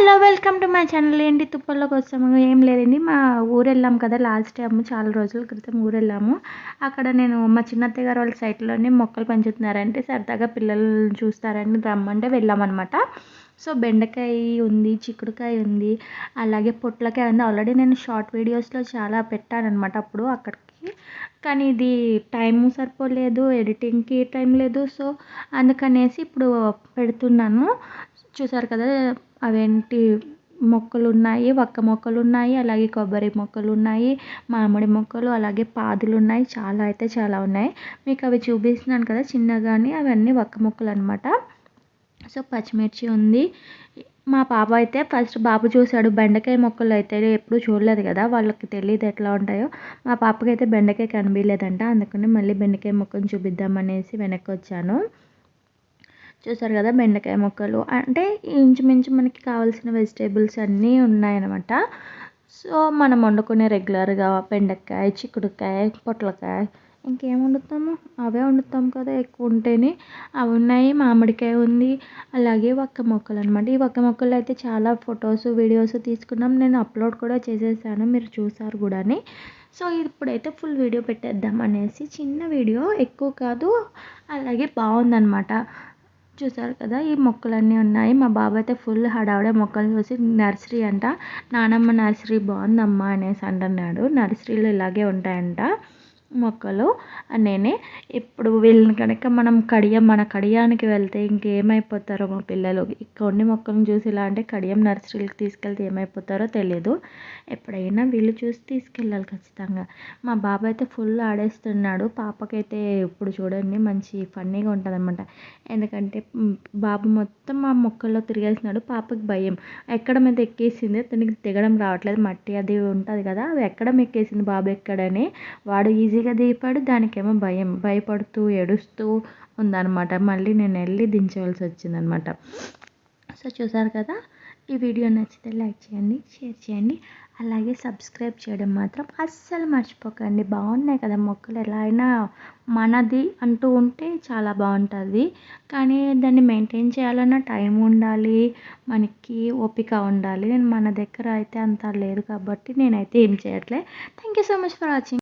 Hello welcome to my channel ఏంటి? తుప్పల్లోకి వచ్చాము ఏం లేదండి. మా ఊరు వెళ్ళాము కదా లాస్ట్ టైం చాలా రోజుల క్రితం ఊరు వెళ్ళాము అక్కడ నేను మా చిన్నత్తయ్య గారు వాళ్ళ సైట్లోనే మొక్కలు పెంచుతున్నారంటే సరదాగా పిల్లలు చూస్తారని రమ్మంటే వెళ్ళామన్నమాట. సో బెండకాయ ఉంది చిక్కుడుకాయ ఉంది అలాగే పొట్లకాయ ఉంది. ఆల్రెడీ నేను షార్ట్ వీడియోస్లో చాలా పెట్టానమాట అప్పుడు అక్కడికి. కానీ ఇది టైం సరిపోలేదు ఎడిటింగ్కి టైం లేదు. సో అందుకనేసి ఇప్పుడు పెడుతున్నాను. చూసారు కదా అవేంటి మొక్కలు ఉన్నాయి వక్క మొక్కలు ఉన్నాయి అలాగే కొబ్బరి మొక్కలు ఉన్నాయి మామిడి మొక్కలు అలాగే పాదులు ఉన్నాయి చాలా అయితే చాలా ఉన్నాయి. మీకు అవి చూపిస్తున్నాను కదా చిన్నగాని అవన్నీ వక్క మొక్కలు అనమాట సో పచ్చిమిర్చి ఉంది. మా పాప అయితే ఫస్ట్ బాబు చూశాడు బెండకాయ మొక్కలు అయితే ఎప్పుడు చూడలేదు కదా వాళ్ళకి తెలియదు ఎట్లా ఉంటాయో. మా పాపకి అయితే బెండకాయ కనిపించలేదంట అందుకని మళ్ళీ బెండకాయ మొక్కను చూపిద్దామనేసి వెనక్కి వచ్చాను. చూసారు కదా బెండకాయ మొక్కలు. అంటే ఇంచుమించు మనకి కావాల్సిన వెజిటేబుల్స్ అన్నీ ఉన్నాయన్నమాట. సో మనం వండుకునే రెగ్యులర్గా బెండకాయ చిక్కుడుకాయ పొట్లకాయ ఇంకేం వండుతాము? అవే వండుతాం కదా ఎక్కువ ఉంటేనే. అవి ఉన్నాయి మామిడికాయ ఉంది అలాగే వక్క మొక్కలు అనమాట ఈ వక్క మొక్కలు అయితే చాలా ఫొటోస్ వీడియోస్ తీసుకున్నాం. నేను అప్లోడ్ కూడా చేసేసాను మీరు చూసారు కూడా సో ఇప్పుడైతే ఫుల్ వీడియో పెట్టేద్దాం అనేసి చిన్న వీడియో ఎక్కువ కాదు అలాగే బాగుందనమాట చూసారు కదా ఈ మొక్కలన్నీ ఉన్నాయి. మా బాబు అయితే ఫుల్ హడావిడే మొక్కలు చూసి నర్సరీ అంట నానమ్మ నర్సరీ బాగుందమ్మా అనేసి అంటున్నాడు. నర్సరీలు ఇలాగే ఉంటాయంట. మొక్కలు. నేనే ఇప్పుడు వీళ్ళని కనుక మనం కడియం మన కడియానికి వెళ్తే ఇంకేమైపోతారో మా పిల్లలు. కొన్ని మొక్కలను చూసి ఇలా అంటే కడియం నర్సరీకి తీసుకెళ్తే ఏమైపోతారో తెలియదు ఎప్పుడైనా వీళ్ళు చూసి తీసుకెళ్ళాలి ఖచ్చితంగా. మా బాబు అయితే ఫుల్ ఆడేస్తున్నాడు. పాపకైతే ఇప్పుడు చూడండి మంచి ఫన్నీగా ఉంటుంది అనమాట ఎందుకంటే బాబు మొత్తం ఆ మొక్కల్లో తిరిగేస్తున్నాడు. పాపకి భయం. ఎక్కడ మీద ఎక్కేసింది? తనకి దిగడం రావట్లేదు. మట్టి అది ఉంటుంది కదా. అది ఎక్కడ ఎక్కేసింది బాబు ఎక్కడని? వాడు ఈజీ ఈజీగా దిగిపాడు దానికేమో భయం భయపడుతూ ఏడుస్తూ ఉందన్నమాట. మళ్ళీ నేను వెళ్ళి దించవలసి వచ్చిందనమాట సో చూసారు కదా? ఈ వీడియో నచ్చితే లైక్ చేయండి షేర్ చేయండి. అలాగే సబ్స్క్రైబ్ చేయడం మాత్రం అస్సలు మర్చిపోకండి. బాగున్నాయి కదా మొక్కలు. ఎలా అయినా మనది అంటూ ఉంటే చాలా బాగుంటుంది. కానీ దాన్ని మెయింటైన్ చేయాలన్న టైం ఉండాలి. మనకి ఓపిక ఉండాలి. మన దగ్గర అయితే అంత లేదు కాబట్టి నేనైతే ఏం చేయట్లే. Thank you so much for watching.